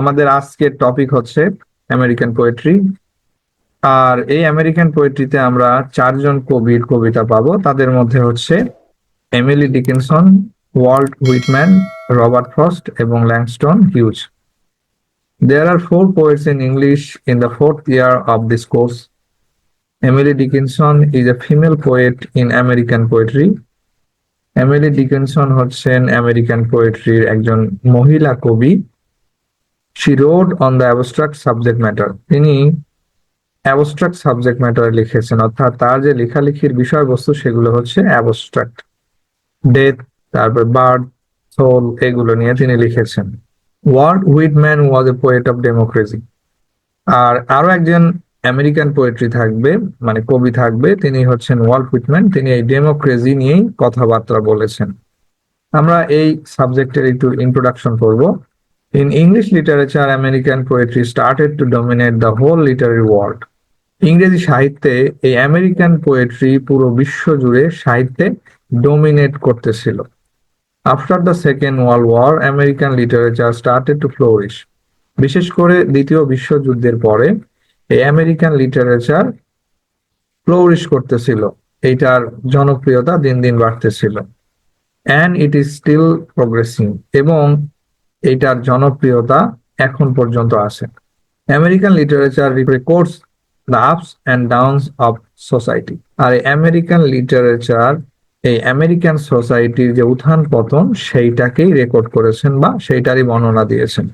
আমাদের আজকের টপিক হচ্ছে আমেরিকান পোয়েট্রি আর এই আমেরিকান পোয়েট্রিতে আমরা চারজন কবির কবিতা পাবো তাদের মধ্যে হচ্ছে Emily Dickinson Walt Whitman Robert Frost এবং Langston Hughes There are four poets in English in the fourth year of this course. Emily Dickinson is a female poet in American poetry. Emily Dickinson হচ্ছেন American পোয়েট্রির একজন মহিলা কবি She wrote on the abstract subject matter. তিনি abstract subject ম্যাটারে লিখেছেন, অর্থাৎ তার যে লেখালেখির বিষয়বস্তু সেগুলো হচ্ছে অ্যাবস্ট্রাক্ট ডেথ তারপর বার্ড সোল এগুলো নিয়ে তিনি লিখেছেন। Walt Whitman was a poet of democracy আর আরও একজন আমেরিকান পোয়েট্রি থাকবে মানে কবি থাকবে, তিনি হচ্ছেন ওয়ার্ল্ড হুইটম্যান তিনি এই ডেমোক্রেসি নিয়েই কথাবার্তা বলেছেন। আমরা এই সাবজেক্টের একটু ইন্ট্রোডাকশন করব। In English literature American poetry started to dominate the whole literary world ইংরেজি সাহিত্যে এই আমেরিকান পোয়েট্রি পুরো বিশ্ব জুড়ে সাহিত্যে ডোমিনেট করতেছিল। After the second world war American literature started to flourish বিশেষ করে দ্বিতীয় বিশ্বযুদ্ধের পরে এই আমেরিকান লিটারেচার ফ্লোরিশ করতেছিল। এইটার জনপ্রিয়তা দিন দিন বাড়তেছিল। And it is still progressing এবং এইটার জনপ্রিয়তা এখন পর্যন্ত আছে। American literature records the ups and downs of society আর এই আমেরিকান লিটারেচার এই আমেরিকান সোসাইটির যে উত্থান পতন, সেইটাকেই রেকর্ড করেছেন বা সেইটারই বর্ণনা দিয়েছেন।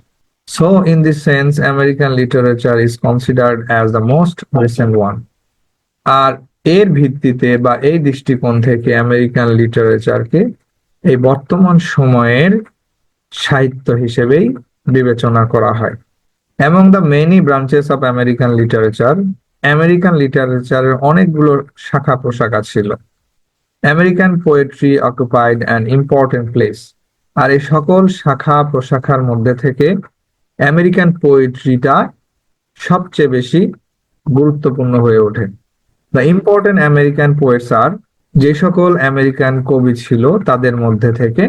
So in this sense American literature is considered as the most recent one আর এর ভিত্তিতে বা এই দৃষ্টিকোণ থেকে আমেরিকান লিটারেচারকে এই বর্তমান সময়ের সাহিত্য হিসেবেই বিবেচনা করা হয়। Among the many branches of American literature American লিটারেচারের অনেকগুলো শাখা প্রশাখা ছিল American poetry occupied an important place আর এই সকল শাখা প্রশাখার মধ্যে থেকে আমেরিকান পোয়েট্রিটা সবচেয়ে বেশি গুরুত্বপূর্ণ হয়ে ওঠে। দ্য ইম্পর্টেন্ট আমেরিকান পোয়েটস আর যে সকল আমেরিকান কবি ছিল তাদের মধ্যে থেকে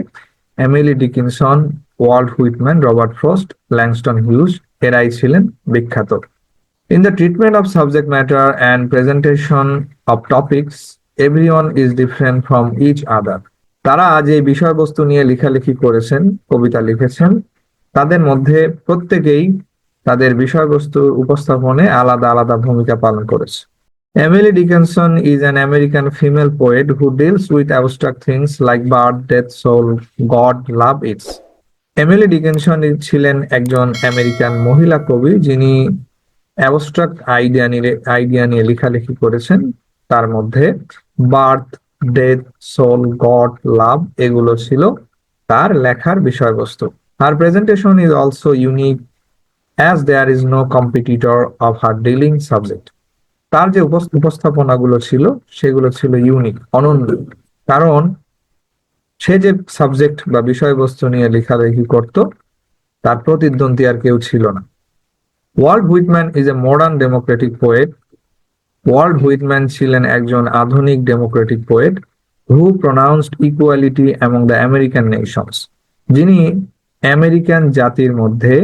Emily Dickinson Walt Whitman Robert Frost Langston Hughes এরাই ছিলেন বিখ্যাত। In the treatment of subject matter and presentation of topics everyone is different from each other তারা যে বিষয়বস্তু নিয়ে লেখালেখি করেছেন, কবিতা লিখেছেন, তাদের মধ্যে প্রত্যেকেই তাদের বিষয়বস্তুর উপস্থাপনে আলাদা আলাদা ভূমিকা পালন করেছে। Emily Dickinson is an American female poet who deals with abstract things like birth, death, soul, God, love, its. Emily Dickinson ছিলেন একজন আমেরিকান মহিলা কবি যিনি অ্যাবস্ট্রাক্ট আইডিয়া নিয়ে আইডিয়া নিয়ে লেখালেখি করেছেন। তার মধ্যে birth death soul God love এগুলো ছিল তার লেখার বিষয়বস্তু। আর presentation is also unique as there is no competitor of her dealing subject তার যে উপস্থাপনাগুলো ছিল, সেগুলো ছিল ইউনিক অনন্য। কারণ সে যে সাবজেক্ট বা বিষয়বস্তু নিয়ে লেখালেখি করত, তার প্রতিদ্বন্দ্বী আর কেউ ছিল না। Walt Whitman is a modern democratic poet Walt Whitman ছিলেন একজন আধুনিক democratic poet who pronounced equality among the American nations যিনি আমেরিকান জাতির মধ্যে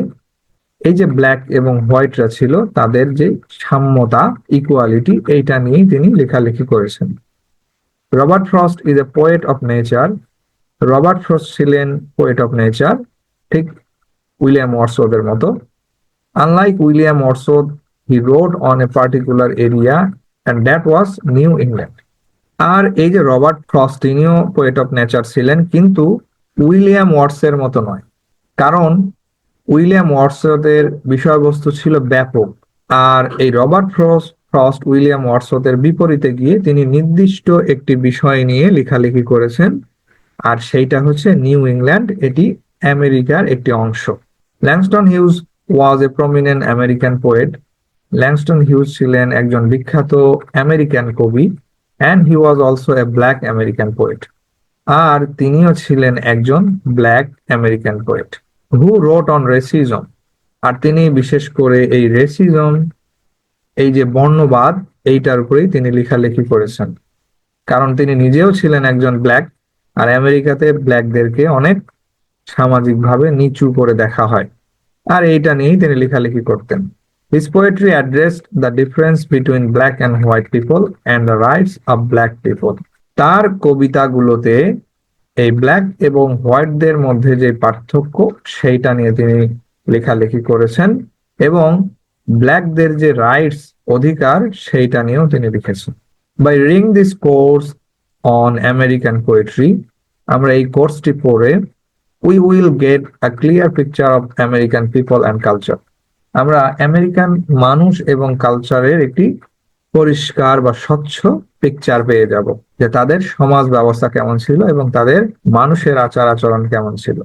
এই যে ব্ল্যাক এবং হোয়াইটরা ছিল, তাদের যে সাম্যতা ইকুয়ালিটি এইটা নিয়েই তিনি লেখালেখি করেছেন। Robert Frost is a poet of nature Robert Frost ছিলেন পোয়েট অফ নেচার ঠিক উইলিয়াম ওয়ার্সোদের মতো। Unlike William Wordsworth he wrote on a particular area and that was New England আর এই যে রবার্ট ফ্রস্ট, তিনিও পোয়েট অফ নেচার ছিলেন, কিন্তু William ওয়ার্সের মতো নয়। কারণ উইলিয়াম ওয়ার্সদের বিষয়বস্তু ছিল ব্যাপক, আর এই রবার্ট ফ্রস্ট ফ্রস্ট উইলিয়াম ওয়ার্সদের বিপরীতে গিয়ে তিনি নির্দিষ্ট একটি বিষয় নিয়ে লেখালেখি করেছেন, আর সেইটা হচ্ছে নিউ ইংল্যান্ড, এটি আমেরিকার একটি অংশ। Langston Hughes was a prominent American poet. Langston Hughes ছিলেন একজন বিখ্যাত আমেরিকান কবি, and he was also a black American poet. আর তিনিও ছিলেন একজন black American poet. Who wrote on racism আর তিনি বিশেষ করে এই রেসিজম এই যে বর্ণবাদ, এইটার উপরেই তিনি লেখালেখি করেছেন। কারণ তিনি নিজেও ছিলেন একজন ব্ল্যাক আর আমেরিকাতে ব্ল্যাকদেরকে অনেক সামাজিকভাবে নিচু করে দেখা হয়। আর এইটা নিয়েই তিনি লেখালেখি করতেন। His poetry addressed the difference between black and white people and the rights of black people. তার কবিতাগুলোতে এই ব্ল্যাক এবং হোয়াইটদের মধ্যে যে পার্থক্য, সেইটা নিয়ে তিনি লেখালেখি করেছেন এবং ব্ল্যাকদের যে রাইটস অধিকার, সেইটা নিয়েও তিনি লিখেছেন। By reading this course on American poetry আমরা এই কোর্সটি পড়ে we will get a clear picture of American people and culture আমরা আমেরিকান মানুষ এবং কালচারের একটি পরিষ্কার বা স্বচ্ছ পিকচার পেয়ে যাব যে তাদের সমাজ ব্যবস্থা কেমন ছিল এবং তাদের মানুষের আচার আচরণ কেমন ছিল।